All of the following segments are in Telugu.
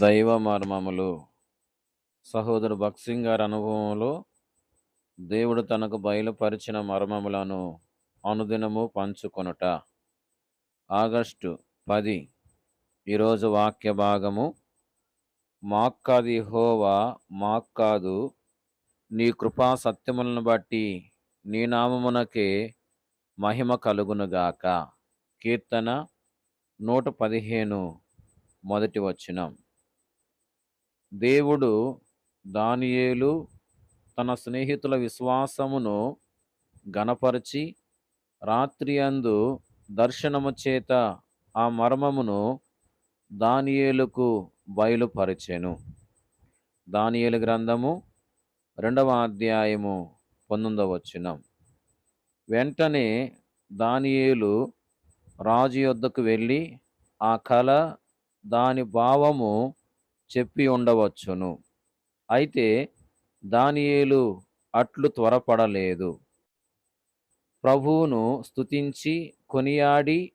దైవ మర్మములు. సహోదరు భక్సింగ్ గారి అనుభవంలో దేవుడు తనకు బయలుపరిచిన మర్మములను అనుదినము పంచుకొనుట. ఆగస్టు పది ఈరోజు వాక్య భాగము. మాక్కాది హోవా మాక్కాదు నీ కృపా సత్యములను బట్టి నీ నామమునకే మహిమ కలుగునుగాక కీర్తన నూట పదిహేను మొదటి వచ్చినం దేవుడు దానియేలు తన స్నేహితుల విశ్వాసమును గనపరిచి రాత్రి అందు దర్శనము చేత ఆ మర్మమును దానియేలుకు బయలుపరిచెను. దానియేలు గ్రంథము రెండవ అధ్యాయము పంతొమ్మిదవ వెంటనే దానియేలు రాజు యొద్దకు వెళ్ళి ఆ కళ దాని భావము చెప్పి ఉండవచ్చును. అయితే దానియేలు అట్లు త్వరపడలేదు. ప్రభువును స్తుతించి కొనియాడి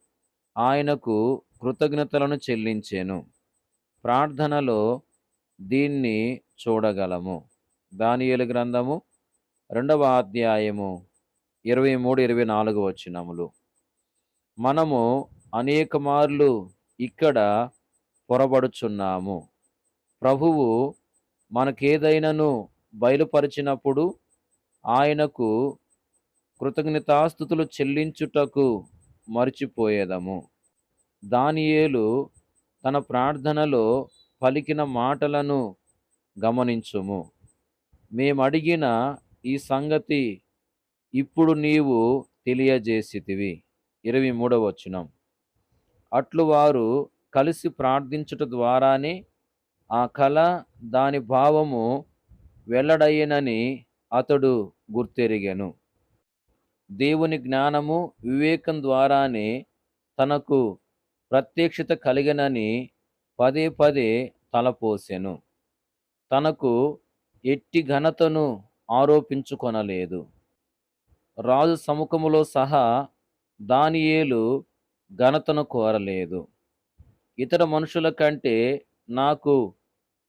ఆయనకు కృతజ్ఞతలను చెల్లించాను. ప్రార్థనలో దీన్ని చూడగలము. దానియేలు గ్రంథము రెండవ అధ్యాయము ఇరవై మూడు ఇరవై నాలుగు వచ్చినములు మనము అనేక మార్లు ఇక్కడ పొరబడుచున్నాము. ప్రభువు మనకేదైనను బయలుపరిచినప్పుడు ఆయనకు కృతజ్ఞతాస్థుతులు చెల్లించుటకు మర్చిపోయేదము. దానియేలు తన ప్రార్థనలో పలికిన మాటలను గమనించుము. మేమడిగిన ఈ సంగతి ఇప్పుడు నీవు తెలియజేసితివి. ఇరవై మూడవ వచనం. అట్లు వారు కలిసి ప్రార్థించుట ద్వారానే ఆ కళ దాని భావము వెల్లడయ్యనని అతడు గుర్తెరిగాను. దేవుని జ్ఞానము వివేకం ద్వారానే తనకు ప్రత్యక్షత కలిగినని పదే పదే తలపోసెను. తనకు ఎట్టి ఘనతను ఆరోపించుకొనలేదు. రాజు సముఖములో సహా దానియేలు ఘనతను కోరలేదు. ఇతర మనుషుల కంటే నాకు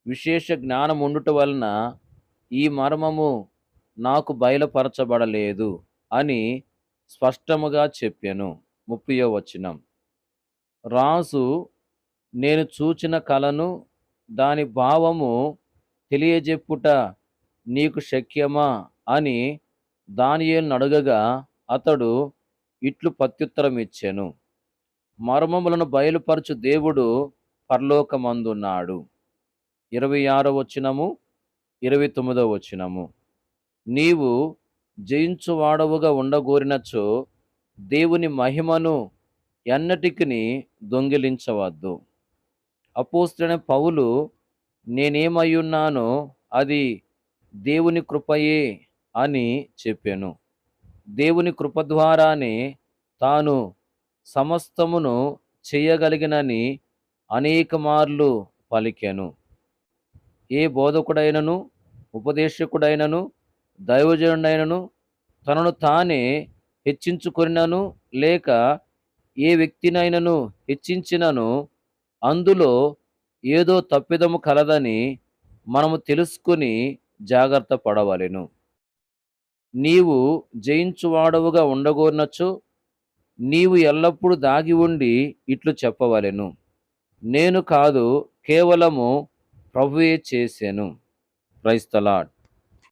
విశేష జ్ఞానం ఉండుట వలన ఈ మర్మము నాకు బయలుపరచబడలేదు అని స్పష్టముగా చెప్పాను. ముప్పయో వచనం. రాజు నేను చూచిన కలను దాని భావము తెలియజెప్పుట నీకు శక్యమా అని దానియేలును అడగగా అతడు ఇట్లు ప్రత్యుత్తరం ఇచ్చాను మర్మములను బయలుపరచు దేవుడు పరలోకమందున్నాడు. ఇరవై ఆరో వచనము ఇరవై తొమ్మిదో వచనము. నీవు జయించువాడవుగా ఉండగోరినచో దేవుని మహిమను ఎన్నటికి దొంగిలించవద్దు. అపోస్తుడైన పౌలు నేనేమయ్యున్నానో అది దేవుని కృపయే అని చెప్పాను. దేవుని కృప ద్వారానే తాను సమస్తమును చేయగలిగినని అనేక మార్లు పలికాను. ఏ బోధకుడైనను ఉపదేశకుడైనను దైవజనుడైనను తనను తానే హెచ్చించుకొనినను లేక ఏ వ్యక్తినైనను హెచ్చించినను అందులో ఏదో తప్పిదము కలదని మనము తెలుసుకుని జాగ్రత్త పడవలెను. నీవు జయించువాడవుగా ఉండగోరినచో నీవు ఎల్లప్పుడూ దాగి ఉండి ఇట్లు చెప్పవలెను. నేను కాదు కేవలము ప్రభువే చేశాను క్రైస్తలాడ్